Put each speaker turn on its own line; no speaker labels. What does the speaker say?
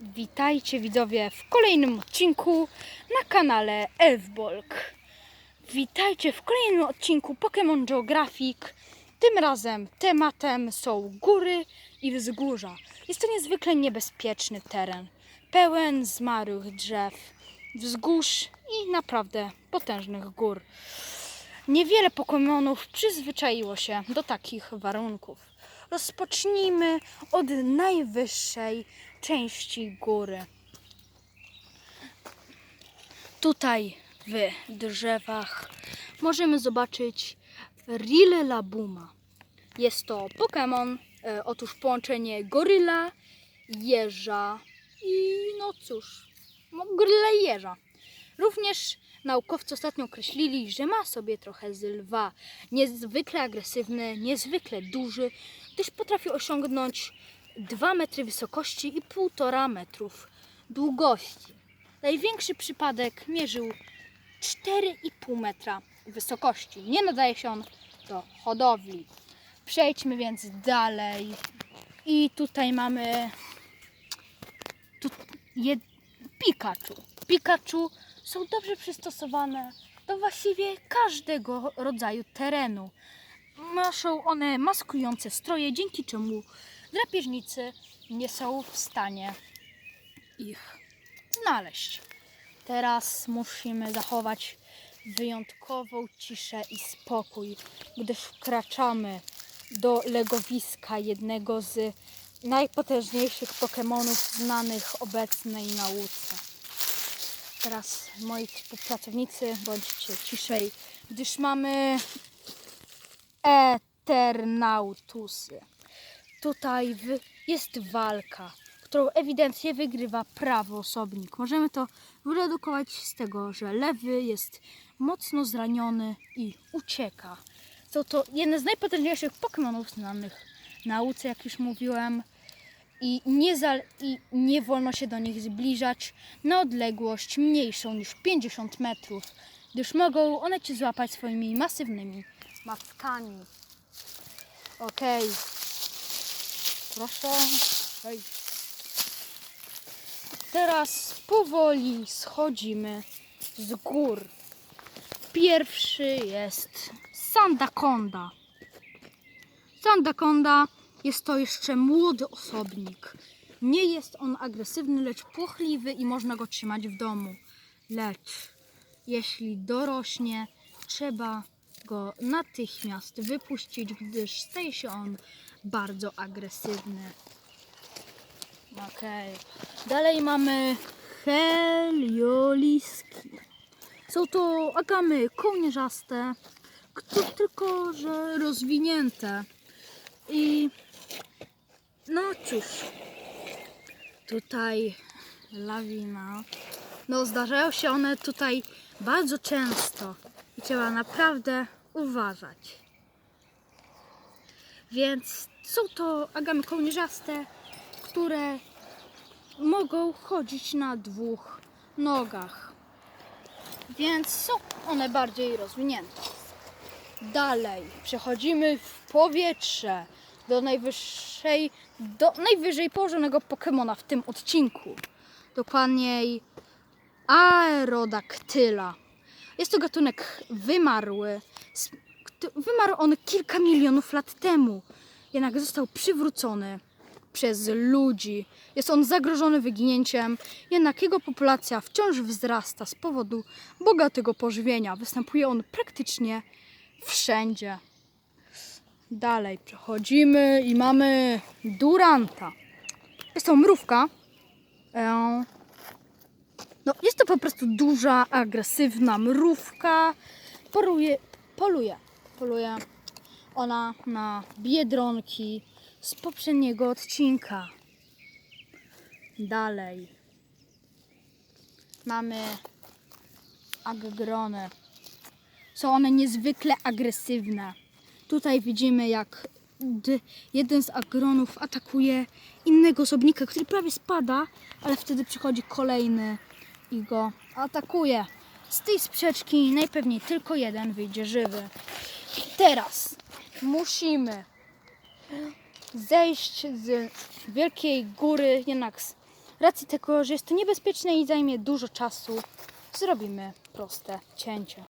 Witajcie widzowie w kolejnym odcinku na kanale Elfbolk. Witajcie w kolejnym odcinku Pokémon Geographic. Tym razem tematem są góry i wzgórza. Jest to niezwykle niebezpieczny teren, pełen zmarłych drzew, wzgórz i naprawdę potężnych gór. Niewiele Pokémonów przyzwyczaiło się do takich warunków. Rozpocznijmy od najwyższej części góry. Tutaj w drzewach możemy zobaczyć Rilelabuma. Jest to Pokémon, e, otóż połączenie goryla, jeża i no cóż, no, goryla i jeża. Również naukowcy ostatnio określili, że ma sobie trochę z lwa. Niezwykle agresywny, niezwykle duży, gdyż potrafi osiągnąć 2 metry wysokości i 1,5 metrów długości. Największy przypadek mierzył 4,5 metra wysokości. Nie nadaje się on do hodowli. Przejdźmy więc dalej. I tutaj mamy tu jed... Pikachu. Pikachu są dobrze przystosowane do właściwie każdego rodzaju terenu. Noszą one maskujące stroje, dzięki czemu drapieżnicy nie są w stanie ich znaleźć. Teraz musimy zachować wyjątkową ciszę i spokój, gdyż wkraczamy do legowiska jednego z najpotężniejszych Pokemonów znanych obecnej nauce. Teraz moi współpracownicy, bądźcie ciszej, gdyż mamy Eternautusy. Tutaj w, jest walka, którą ewidentnie wygrywa prawy osobnik. Możemy to wyredukować z tego, że lewy jest mocno zraniony i ucieka. Są to jedne z najpotężniejszych Pokémonów znanych nauce, jak już mówiłem. I nie, za, I nie wolno się do nich zbliżać na odległość mniejszą niż 50 metrów, gdyż mogą one cię złapać swoimi masywnymi mackami. Okej. Proszę. Hej. Teraz powoli schodzimy z gór. Pierwszy jest Sandakonda. Sandakonda jest to jeszcze młody osobnik. Nie jest on agresywny, lecz płochliwy i można go trzymać w domu. Lecz jeśli dorośnie, trzeba go natychmiast wypuścić, gdyż staje się on bardzo agresywny. Okej. Dalej mamy helioliski. Są to agamy kołnierzaste, tylko że rozwinięte. I no cóż, tutaj lawina. No zdarzają się one tutaj bardzo często i trzeba naprawdę uważać. Więc są to agamy kołnierzaste, które mogą chodzić na dwóch nogach. Więc są one bardziej rozwinięte. Dalej przechodzimy w powietrze do najwyższej, do najwyżej położonego Pokemona w tym odcinku. Dokładniej Aerodaktyla. Jest to gatunek wymarły. Wymarł on kilka milionów lat temu, jednak został przywrócony przez ludzi. Jest on zagrożony wyginięciem, jednak jego populacja wciąż wzrasta z powodu bogatego pożywienia. Występuje on praktycznie wszędzie. Dalej przechodzimy i mamy Duranta. Jest to mrówka. E, No, jest to po prostu duża, agresywna mrówka. Poluje, poluje, poluje ona na biedronki z poprzedniego odcinka. Dalej mamy aggrony. Są one niezwykle agresywne. Tutaj widzimy, jak jeden z agronów atakuje innego osobnika, który prawie spada, ale wtedy przychodzi kolejny i go atakuje. Z tej sprzeczki najpewniej tylko jeden wyjdzie żywy. Teraz musimy zejść z wielkiej góry, jednak z racji tego, że jest to niebezpieczne i zajmie dużo czasu, zrobimy proste cięcie.